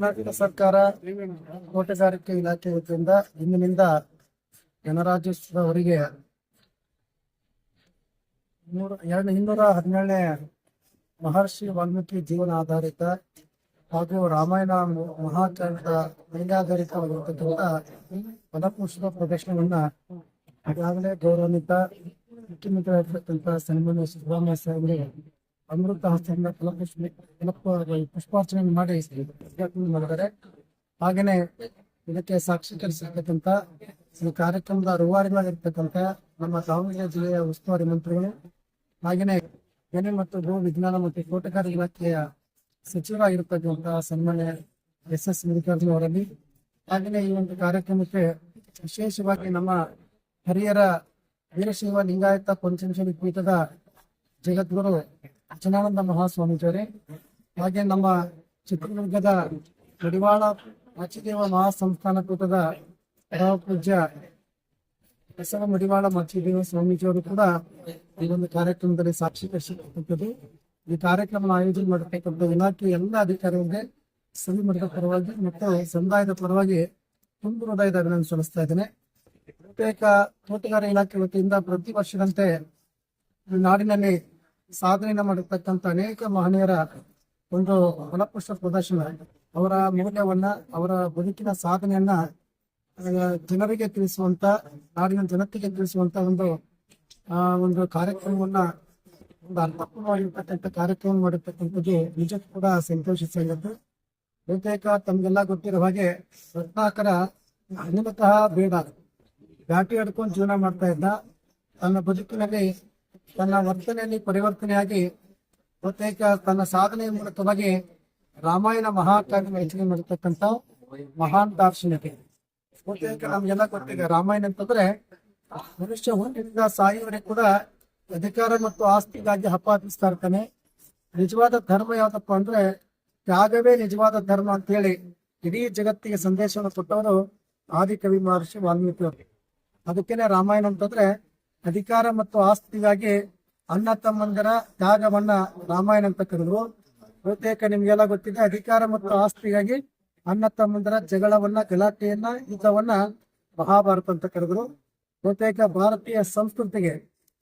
ಕರ್ನಾಟಕ ಸರ್ಕಾರ ತೋಟಗಾರಿಕೆ ಇಲಾಖೆ ವತಿಯಿಂದ ಇಂದಿನಿಂದ ಗಣರಾಜ್ಯೋತ್ಸವವರೆಗೆ ಎರಡು ಇನ್ನೂರ ಹದಿನೇಳನೇ ಮಹರ್ಷಿ ವಾಲ್ಮೀಕಿ ಜೀವನ ಆಧಾರಿತ ಹಾಗೂ ರಾಮಾಯಣ ಮಹಾಕಾವ್ಯದ ಮೈಲಾಧಾರಿತವಾಗಿರ್ತಕ್ಕಂಥ ಪದಪುಷ್ಪ ಪ್ರದರ್ಶನವನ್ನ ಈಗಾಗಲೇ ಗೌರವಾನ್ವಿತ ಮುಖ್ಯಮಂತ್ರಿಯಾಗಿರ್ತಕ್ಕಂಥ ಸನ್ಮಾನ್ಯ ಸಿದ್ದರಾಮಯ್ಯ ಸಾಹೇಬರು ಅಮೃತ ಹಸ್ತದಿಂದ ಪುಷ್ಪಾರ್ಚನೆ ಮಾಡಿ ಮಾಡಿದ್ದಾರೆ. ಹಾಗೇನೆ ಇದಕ್ಕೆ ಸಾಕ್ಷೀಕರಿಸಿರ್ತಕ್ಕಂಥ ಈ ಕಾರ್ಯಕ್ರಮದ ರೂವಾರಿಗಳಾಗಿರ್ತಕ್ಕಂಥ ನಮ್ಮ ದಾವಣಗೆರೆ ಜಿಲ್ಲೆಯ ಉಸ್ತುವಾರಿ ಮಂತ್ರಿಗಳು, ಹಾಗೇನೆ ಗಣಿ ಮತ್ತು ಭೂ ವಿಜ್ಞಾನ ಮತ್ತು ತೋಟಗಾರಿಕೆ ಇಲಾಖೆಯ ಸಚಿವರಾಗಿರ್ತಕ್ಕಂಥ ಸನ್ಮಾನ್ಯ ಎಸ್ ಎಸ್ ಮಲ್ಲಿಕಾರ್ಜುನ ಅವರಲ್ಲಿ ಹಾಗೆಯೇ ಈ ಒಂದು ಕಾರ್ಯಕ್ರಮಕ್ಕೆ ವಿಶೇಷವಾಗಿ ನಮ್ಮ ಹಿರಿಯರ ವೀರಶೈವ ಲಿಂಗಾಯತ ಪಂಚಮಶಿ ಪೀಠದ ಜಗದ್ಗುರು ಅಚನಾನಂದ ಮಹಾಸ್ವಾಮೀಜಿಯವರೇ, ಹಾಗೆ ನಮ್ಮ ಚಿತ್ರದುರ್ಗದ ಕಡಿವಾಳ ಮಚ್ಚಿದೇವ ಮಹಾಸಂಸ್ಥಾನ ಕೂಟದ ಪೂಜ್ಯ ಬಸವ ಮಡಿವಾಳ ಮಚ್ಚಿದೇವ ಸ್ವಾಮೀಜಿಯವರು ಕೂಡ ಈ ಒಂದು ಕಾರ್ಯಕ್ರಮದಲ್ಲಿ ಸಾಕ್ಷಿ ಸಾಕ್ಷೀಕರಿಸಿರ್ತಕ್ಕಂಥದ್ದು ಈ ಕಾರ್ಯಕ್ರಮ ಆಯೋಜನೆ ಮಾಡತಕ್ಕಂಥ ಇಲಾಖೆ ಎಲ್ಲ ಅಧಿಕಾರಿಗಳಿಗೆ ಸವಿ ಮಠದ ಪರವಾಗಿ ಮತ್ತು ಸಮುದಾಯದ ಪರವಾಗಿ ತುಂಬ ಹೃದಯದ ಅಭಿನಂದನೆ ಸಲ್ಲಿಸ್ತಾ ಇದ್ದೇನೆ. ಬಹುತೇಕ ತೋಟಗಾರಿಕೆ ಇಲಾಖೆ ವತಿಯಿಂದ ಪ್ರತಿ ವರ್ಷದಂತೆ ನಾಡಿನಲ್ಲಿ ಸಾಧನೆಯನ್ನು ಮಾಡಿರ್ತಕ್ಕಂಥ ಅನೇಕ ಮಹನೀಯರ ಒಂದು ಫಲಪುಷ್ಪ ಪ್ರದರ್ಶನ. ಅವರ ಮೌಲ್ಯವನ್ನ, ಅವರ ಬದುಕಿನ ಸಾಧನೆಯನ್ನ ಜನರಿಗೆ ತಿಳಿಸುವಂತ, ನಾಡಿನ ಜನತೆಗೆ ತಿಳಿಸುವಂತ ಒಂದು, ಆ, ಒಂದು ಕಾರ್ಯಕ್ರಮವನ್ನ, ಒಂದು ಅರ್ಥಪೂರ್ಣವಾಗಿರ್ತಕ್ಕಂಥ ಕಾರ್ಯಕ್ರಮ ಮಾಡಿರ್ತಕ್ಕಂಥದ್ದು ನಿಜಕ್ಕೂ ಕೂಡ ಸಂತೋಷಿಸಿದ್ದು ಬಹುತೇಕ ತಮ್ಗೆಲ್ಲ ಗೊತ್ತಿರೋ ಹಾಗೆ ರತ್ನಾಕರ ಹನುಮತಃ ಬೇಡ. ಬ್ಯಾಟಿ ಹಿಡ್ಕೊಂಡು ಜೀವನ ಮಾಡ್ತಾ ಇದ್ದ. ತನ್ನ ಬದುಕಿನಲ್ಲಿ ತನ್ನ ವರ್ತನೆಯಲ್ಲಿ ಪರಿವರ್ತನೆಯಾಗಿ ಬಹುತೇಕ ತನ್ನ ಸಾಧನೆಯ ಮೂಲಕವಾಗಿ ರಾಮಾಯಣ ಮಹಾಕಾವ್ಯ ರಚನೆ ಮಾಡಿರ್ತಕ್ಕಂಥ ಮಹಾನ್ ದಾರ್ಶನಿಕ ಬಹುತೇಕ ನಮ್ಗೆಲ್ಲ ಗೊತ್ತಿದೆ ರಾಮಾಯಣ ಅಂತಂದ್ರೆ ಮನುಷ್ಯ ಹುಟ್ಟಿನಿಂದ ಸಾಯುವವರೆಗೆ ಕೂಡ ಅಧಿಕಾರ ಮತ್ತು ಆಸ್ತಿಗಾಗಿ ಹಪಾಪಿಸ್ತಾ ಇರ್ತಾನೆ ನಿಜವಾದ ಧರ್ಮ ಯಾವ್ದಪ್ಪ ಅಂದ್ರೆ ತ್ಯಾಗವೇ ನಿಜವಾದ ಧರ್ಮ ಅಂತ ಹೇಳಿ ಇಡೀ ಜಗತ್ತಿಗೆ ಸಂದೇಶವನ್ನು ಕೊಟ್ಟವರು ಆದಿಕವಿ ಮಹರ್ಷಿ ವಾಲ್ಮೀಕಿ ಅವರು ಅದಕ್ಕೇನೆ ರಾಮಾಯಣ ಅಂತಂದ್ರೆ ಅಧಿಕಾರ ಮತ್ತು ಆಸ್ತಿಗಾಗಿ ಅಣ್ಣ ತಮ್ಮಂದರ ತ್ಯಾಗವನ್ನ ರಾಮಾಯಣ ಅಂತ ಕರೆದ್ರು. ಬಹುತೇಕ ನಿಮ್ಗೆಲ್ಲ ಗೊತ್ತಿದೆ, ಅಧಿಕಾರ ಮತ್ತು ಆಸ್ತಿಗಾಗಿ ಅಣ್ಣ ತಮ್ಮಂದರ ಜಗಳವನ್ನ, ಗಲಾಟೆಯನ್ನ, ಯುದ್ಧವನ್ನ ಮಹಾಭಾರತ ಅಂತ ಕರೆದ್ರು. ಬಹುತೇಕ ಭಾರತೀಯ ಸಂಸ್ಕೃತಿಗೆ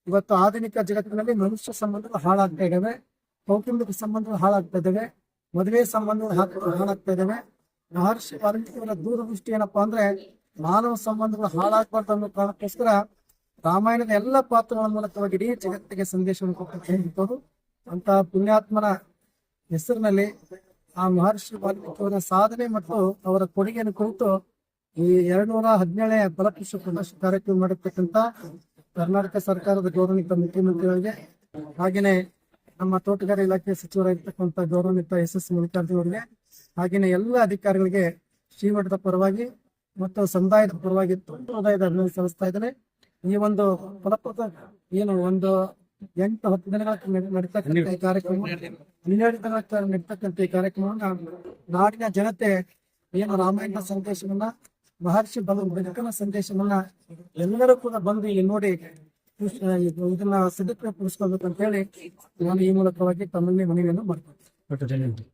ಇವತ್ತು ಆಧುನಿಕ ಜಗತ್ತಿನಲ್ಲಿ ಮನುಷ್ಯ ಸಂಬಂಧಗಳು ಹಾಳಾಗ್ತಾ ಇದ್ದಾವೆ ಕೌಟುಂಬಿಕ ಸಂಬಂಧಗಳು ಹಾಳಾಗ್ತಾ ಇದ್ದಾವೆ ಮದುವೆ ಸಂಬಂಧಗಳು ಹಾಳಾಗ್ತಾ ಇದ್ದಾವೆ ಮಹರ್ಷಿ ವಾಲ್ಮೀಕಿಯವರ ದೂರದೃಷ್ಟಿ ಏನಪ್ಪಾ ಅಂದ್ರೆ ಮಾನವ ಸಂಬಂಧಗಳು ಹಾಳಾಗ್ಬಾರ್ದು ಅನ್ನೋ ಕಾರಣಕ್ಕೋಸ್ಕರ ರಾಮಾಯಣದ ಎಲ್ಲ ಪಾತ್ರಗಳ ಮೂಲಕವಾಗಿ ಇಡೀ ಜಗತ್ತಿಗೆ ಸಂದೇಶವನ್ನು ಕೊಟ್ಟಿರ್ತಕ್ಕಂಥದ್ದು ಅಂತ ಪುಣ್ಯಾತ್ಮನ ಹೆಸರಿನಲ್ಲಿ ಆ ಮಹರ್ಷಿ ವಾಲ್ಮೀಕಿಯವರ ಸಾಧನೆ ಮತ್ತು ಅವರ ಕೊಡುಗೆಯನ್ನು ಕುರಿತು ಈ ಎರಡ್ ನೂರ ಹದಿನೇಳನೇ ಫಲಪುಷ್ಪ ಪ್ರದರ್ಶನ ಕಾರ್ಯಕ್ರಮ ಮಾಡಿರ್ತಕ್ಕಂಥ ಕರ್ನಾಟಕ ಸರ್ಕಾರದ ಗೌರವಾನ್ವಿತ ಮುಖ್ಯಮಂತ್ರಿಗಳಿಗೆ ಹಾಗೇನೆ ನಮ್ಮ ತೋಟಗಾರಿಕೆ ಇಲಾಖೆ ಸಚಿವರಾಗಿರ್ತಕ್ಕಂಥ ಗೌರವಿತ ಎಸ್ ಎಸ್ ಮಲ್ಲಿಕಾರ್ಜುನ ಅವರಿಗೆ ಹಾಗೇನೆ ಎಲ್ಲ ಅಧಿಕಾರಿಗಳಿಗೆ ಶ್ರೀಮಠದ ಪರವಾಗಿ ಮತ್ತು ಸಮುದಾಯದ ಪರವಾಗಿ ಹೃದಯದ ಅಭಿನಂದನೆ ಈ ಒಂದು ಫಲಪ್ರದ ಏನು ಒಂದು ಎಂಟು ಹತ್ತು ದಿನಗಳ ನಡೆ- ನಡೀತಕ್ಕಂಥ ಈ ಕಾರ್ಯಕ್ರಮ, ಹನ್ನೆರಡು ದಿನಗಳ ನಡೀತಕ್ಕಂಥ ಈ ಕಾರ್ಯಕ್ರಮವನ್ನ ನಾಡಿನ ಜನತೆ ಏನು ರಾಮಾಯಣ ಸಂದೇಶವನ್ನ, ಮಹರ್ಷಿ ಬಂದು ಬದುಕನ ಸಂದೇಶವನ್ನ ಎಲ್ಲರೂ ಕೂಡ ಬಂದು ಇಲ್ಲಿ ನೋಡಿ ಇದನ್ನ ಸದುಪಯೋಗ ಪಡಿಸ್ಕೊಳ್ಬೇಕು ಅಂತ ಹೇಳಿ ನಾನು ಈ ಮೂಲಕವಾಗಿ ತಮ್ಮಲ್ಲಿ ಮನವಿಯನ್ನು ಮಾಡ್ತೀನಿ